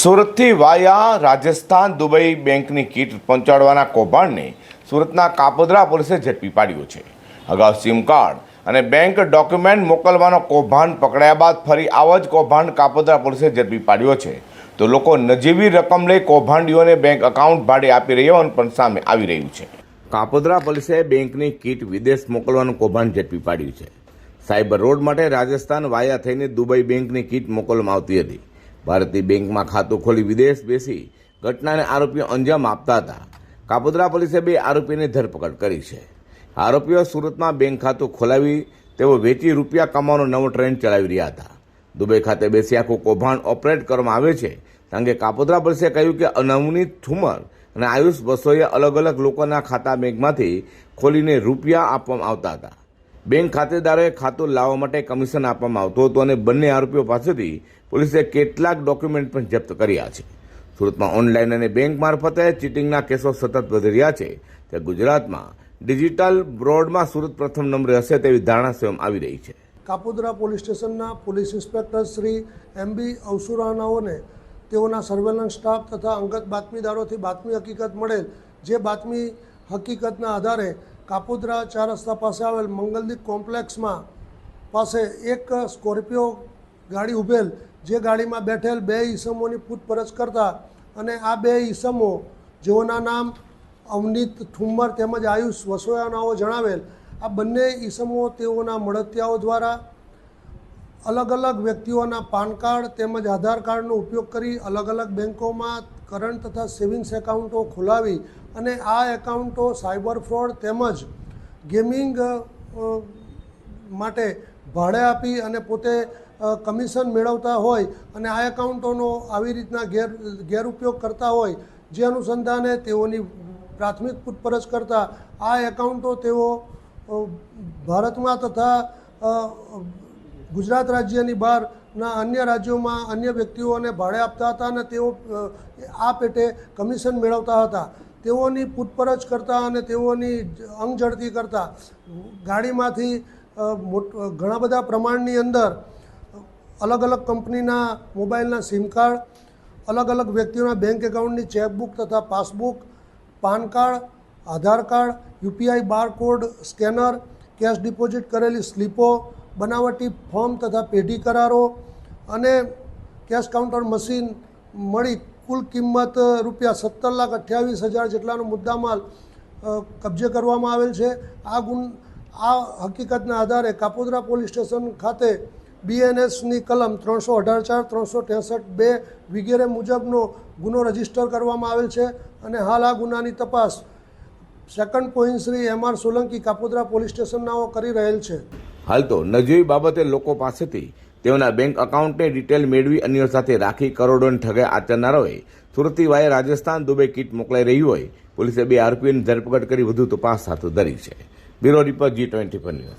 સુરતથી વાયા રાજસ્થાન દુબઈ બેંકની કીટ પહોંચાડવાના કૌભાંડને સુરતના કાપોદ્રા પોલીસે ઝડપી પાડ્યો છે. અગાઉ સિમ કાર્ડ અને બેંક ડોક્યુમેન્ટ મોકલવાનો કૌભાંડ પકડાયા બાદ ફરી આવો જ કૌભાંડ કાપોદ્રા પોલીસે ઝડપી પાડ્યો છે. તો લોકો નજીવી રકમ લઈ કૌભાંડીઓને બેંક એકાઉન્ટ ભાડે આપી રહ્યા પણ સામે આવી રહ્યું છે. કાપોદ્રા પોલીસે બેંકની કીટ વિદેશ મોકલવાનું કૌભાંડ ઝડપી પાડ્યું છે. સાયબર રોડ માટે રાજસ્થાન વાયા થઈને દુબઈ બેંકની કીટ મોકલવામાં આવતી હતી. ભારતીય બેંકમાં ખાતું ખોલી વિદેશ બેસી ઘટનાને આરોપીઓ અંજામ આપતા હતા. કાપોદ્રા પોલીસે બે આરોપીની ધરપકડ કરી છે. આરોપીઓ સુરતમાં બેંક ખાતું ખોલાવી તેઓ વેચી રૂપિયા કમાવાનો નવો ટ્રેન્ડ ચલાવી રહ્યા હતા. દુબઈ ખાતે બેસી આખું કૌભાંડ ઓપરેટ કરવામાં આવે છે. કારણ કે કાપોદ્રા પોલીસે કહ્યું કે અનવનીત ઠુમર અને આયુષ બસોએ અલગ અલગ લોકોના ખાતા બેંકમાંથી ખોલીને રૂપિયા આપવામાં આવતા હતા. બેંક ખાતેદારોએ ખાતું લાવવા માટે કમિશન આપવામાં આવતું હતું અને બંને આરોપીઓ પાસેથી પોલીસે કેટલાક ડોક્યુમેન્ટ પણ જપ્ત કર્યા છે. સુરતમાં ઓનલાઈન અને બેંક મારફતે ચીટિંગના કેસો સતત વધી રહ્યા છે. ત્યારે ગુજરાતમાં ડિજિટલ બ્રોડમાં સુરત પ્રથમ નંબરે હશે તેવી ધારણા સ્વયં આવી રહી છે. કાપોદરા પોલીસ સ્ટેશનના police inspector Shri M B અવસુરાનાઓને તેઓના સર્વેલન્સ સ્ટાફ તથા અંગત બાતમીદારોથી બાતમી હકીકત મળેલ જે બાતમી હકીકતના આધારે કાપોદ્રા ચાર રસ્તા પાસે આવેલ મંગલદીપ કોમ્પ્લેક્સમાં પાસે એક સ્કોર્પિયો ગાડી ઉભેલ, જે ગાડીમાં બેઠેલ બે ઈસમોની પૂછપરછ કરતા અને આ બે ઈસમો જેઓના નામ અવનીત ઠુમ્મર તેમજ આયુષ વસોયાનાઓ જણાવેલ, આ બંને ઈસમો તેઓના મળતિયાઓ દ્વારા અલગ અલગ વ્યક્તિઓના પાન કાર્ડ તેમજ આધાર કાર્ડનો ઉપયોગ કરી અલગ અલગ બેન્કોમાં કરંટ તથા સેવિંગ્સ એકાઉન્ટો ખોલાવી અને આ એકાઉન્ટો સાયબર ફ્રોડ તેમજ ગેમિંગ માટે ભાડે આપી અને પોતે કમિશન મેળવતા હોય અને આ એકાઉન્ટોનો આવી રીતના ગેર, ગેરઉપયોગ કરતા હોય જે અનુસંધાને તેઓની પ્રાથમિક પૂછપરછ કરતા આ એકાઉન્ટો તેઓ ભારતમાં તથા ગુજરાત રાજ્યની બહારના અન્ય રાજ્યોમાં અન્ય વ્યક્તિઓને ભાડે આપતા હતા અને તેઓ આ પેટે કમિશન મેળવતા હતા. તેઓની પૂછપરછ કરતા અને તેઓની અંગ ઝડતી કરતા. ગાડીમાંથી ઘણા બધા પ્રમાણની અંદર અલગ અલગ કંપનીના મોબાઈલના સિમ કાર્ડ, અલગ અલગ વ્યક્તિઓના બેંક એકાઉન્ટની ચેકબુક તથા passbook, PAN card, Aadhaar card, UPI barcode, scanner, cash deposit કરેલી સ્લીપો બનાવટી ફોર્મ તથા પેઢી કરારો અને કેશ કાઉન્ટર મશીન મળી કુલ કિંમત રૂપિયા સત્તર લાખ અઠ્યાવીસ હજાર જેટલાનો મુદ્દામાલ કબજે કરવામાં આવેલ છે. આ ગુન, આ હકીકતના આધારે કાપોદ્રા પોલીસ સ્ટેશન ખાતે બીએનએસની કલમ ત્રણસો અઢાર ચાર, ત્રણસો ત્રેસઠ બે વગેરે મુજબનો ગુનો રજિસ્ટર કરવામાં આવેલ છે અને હાલ આ ગુનાની તપાસ second point Shri M R Solanki Kapodra police સ્ટેશનનાઓ કરી રહેલ છે. હાલ તો નજીવી બાબતે લોકો પાસેથી તેઓના બેંક એકાઉન્ટની ડિટેલ મેળવી અન્યો સાથે રાખી કરોડોની ઠગાઈ આચરનારાઓએ સુરતી વાયે રાજસ્થાન દુબઈ કીટ મોકલાઈ રહી હોય, પોલીસે બે આરોપીઓની ધરપકડ કરી વધુ તપાસ હાથ ધરી છે. Bureau report G twenty news.